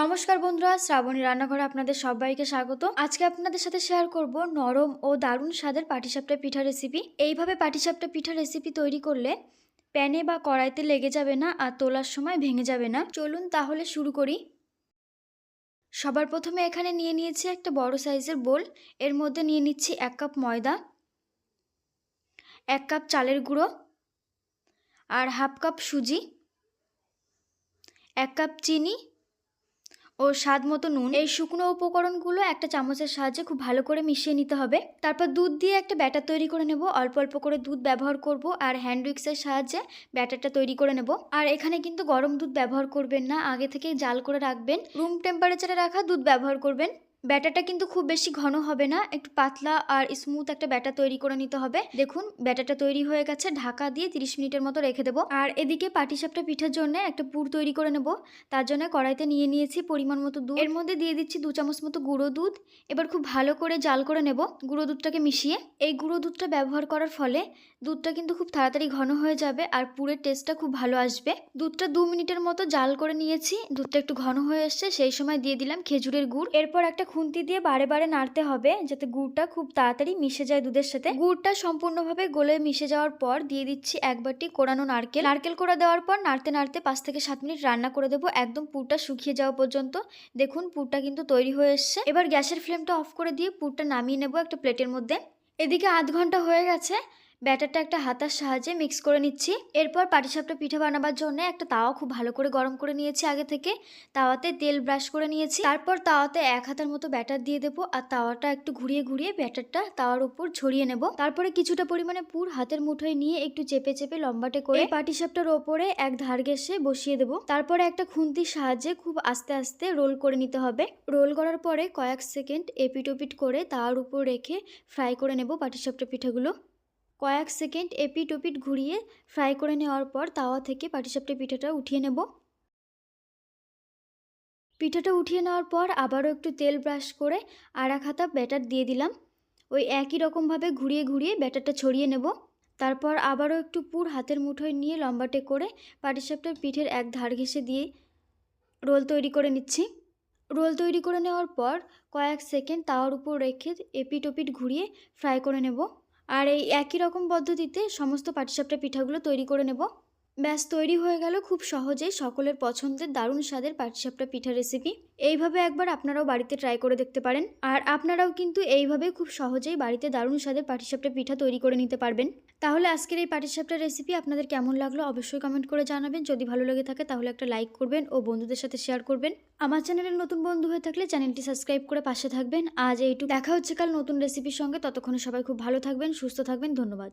নমস্কার বন্ধুরা, শ্রাবণী রান্নাঘরে আপনাদের সবাইকে স্বাগত। আজকে আপনাদের সাথে শেয়ার করব নরম ও দারুণ স্বাদের পাটিসাপটা পিঠা রেসিপি এইভাবে পাটিসাপটা পিঠা রেসিপি তৈরি করলে প্যানে বা কড়াইতে লেগে যাবে না আর তোলার সময় ভেঙে যাবে না। চলুন তাহলে শুরু করি। সবার প্রথমে এখানে নিয়ে নিয়েছি একটা বড় সাইজের বোল। এর মধ্যে নিয়ে নিচ্ছি এক কাপ ময়দা, এক কাপ চালের গুঁড়ো আর হাফ কাপ সুজি, এক কাপ চিনি ও স্বাদ মতো নুন। এই শুকনো উপকরণগুলো একটা চামচের সাহায্যে খুব ভালো করে মিশিয়ে নিতে হবে। তারপর দুধ দিয়ে একটা ব্যাটার তৈরি করে নেব। অল্প অল্প করে দুধ ব্যবহার করব আর হ্যান্ড উইক্সের সাহায্যে ব্যাটারটা তৈরি করে নেব। আর এখানে কিন্তু গরম দুধ ব্যবহার করবেন না, আগে থেকে জাল করে রাখবেন। রুম টেম্পারেচারে রাখা দুধ ব্যবহার করবেন। ব্যাটারটা কিন্তু খুব বেশি ঘন হবে না, একটু পাতলা আর স্মুথ একটা ব্যাটার তৈরি করে নিতে হবে। দেখুন ব্যাটারটা তৈরি হয়ে গেছে, ঢাকা দিয়ে তিরিশ মিনিটের মতো রেখে দেবো। আর এদিকে পাটিসাপটা পিঠার জন্য একটা পুর তৈরি করে নেব। তার জন্য কড়াইতে নিয়ে নিয়েছি পরিমাণ মতো দুধ। এর মধ্যে দিয়ে দিচ্ছি দু চামচ মতো গুঁড়ো দুধ। এবার খুব ভালো করে জাল করে নেব গুঁড়ো দুধটাকে মিশিয়ে। এই গুঁড়ো দুধটা ব্যবহার করার ফলে দুধটা কিন্তু খুব তাড়াতাড়ি ঘন হয়ে যাবে আর পুরের টেস্টটা খুব ভালো আসবে। দুধটা দু মিনিটের মতো জাল করে নিয়েছি। দুধটা একটু ঘন হয়ে এসছে, সেই সময় দিয়ে দিলাম খেজুরের গুড়। এরপর একটা খুন্তি দিয়ে বারে বারে নাড়তে হবে যাতে গুড়টা খুব তাড়াতাড়ি মিশে যায় দুধের সাথে। গুড়টা সম্পূর্ণভাবে গলে মিশে যাওয়ার পর দিয়ে দিচ্ছি এক বাটি কোরানো নারকেল। নারকেল কোড়া দেওয়ার পর নাড়তে নাড়তে পাঁচ থেকে সাত মিনিট রান্না করে দেবো। একদম পুরটা শুকিয়ে যাওয়া পর্যন্ত। দেখুন পুরটা কিন্তু তৈরি হয়ে এসছে। এবার গ্যাসের ফ্লেমটা অফ করে দিয়ে পুরটা নামিয়ে নেব একটা প্লেটের মধ্যে। এদিকে আধ ঘণ্টা হয়ে গেছে। ব্যাটারটা একটা হাতার সাহায্যে মিক্স করে নিচ্ছি। এরপর পাটিসাপটা পিঠা বানাবার জন্য একটা তাওয়া খুব ভালো করে গরম করে নিয়েছি আগে থেকে। তাওয়াতে তেল ব্রাশ করে নিয়েছি। তারপর তাওয়াতে এক হাতার মতো ব্যাটার দিয়ে দেবো আর তাওয়াটা একটু ঘুরিয়ে ঘুরিয়ে ব্যাটারটা তাওয়ার উপর ছড়িয়ে নেব। তারপরে কিছুটা পরিমাণে পুর হাতের মুঠোয় নিয়ে একটু চেপে চেপে লম্বাটে করে পাটিসাপটার ওপরে এক ধার ঘেসে বসিয়ে দেবো। তারপরে একটা খুন্তির সাহায্যে খুব আস্তে আস্তে রোল করে নিতে হবে। রোল করার পরে কয়েক সেকেন্ড এপিট ওপিট করে তাওয়ার উপর রেখে ফ্রাই করে নেব পাটিসাপটা পিঠাগুলো। কয়েক সেকেন্ড এপিট ওপিট ঘুরিয়ে ফ্রাই করে নেওয়ার পর তাওয়া থেকে পাটিসাপটা পিঠাটা উঠিয়ে নেব। পিঠাটা উঠিয়ে নেওয়ার পর আবারও একটু তেল ব্রাশ করে এক হাতা ব্যাটার দিয়ে দিলাম। ওই একই রকমভাবে ঘুরিয়ে ঘুরিয়ে ব্যাটারটা ছড়িয়ে নেব। তারপর আবারও একটু পুর হাতের মুঠোয় নিয়ে লম্বাটে করে পাটিসাপটার পিঠের এক ধার ঘেসে দিয়ে রোল তৈরি করে নিচ্ছি। রোল তৈরি করে নেওয়ার পর কয়েক সেকেন্ড তাওয়ার উপর রেখে এপিট ওপিট ঘুরিয়ে ফ্রাই করে নেব। আর এই একই রকম পদ্ধতিতে সমস্ত পাটিসাপটা পিঠাগুলো তৈরি করে নেব। ব্যাস, তৈরি হয়ে গেল খুব সহজেই সকলের পছন্দের দারুণ স্বাদের পাটিসাপটা পিঠা রেসিপি এইভাবে একবার আপনারাও বাড়িতে ট্রাই করে দেখতে পারেন। আর আপনারাও কিন্তু এইভাবে খুব সহজেই বাড়িতে দারুণ স্বাদের পাটিসাপটা পিঠা তৈরি করে নিতে পারবেন। তাহলে আজকের এই পাটিসাপটা রেসিপি আপনাদের কেমন লাগল অবশ্যই কমেন্ট করে জানাবেন। যদি ভালো লেগে থাকে তাহলে একটা লাইক করবেন ও বন্ধুদের সাথে শেয়ার করবেন। আমার চ্যানেলের নতুন বন্ধু হয়ে থাকলে চ্যানেলটি সাবস্ক্রাইব করে পাশে থাকবেন। আজ এইটুকু। দেখা হচ্ছে কাল নতুন রেসিপির সঙ্গে। ততক্ষণে সবাই খুব ভালো থাকবেন, সুস্থ থাকবেন। ধন্যবাদ।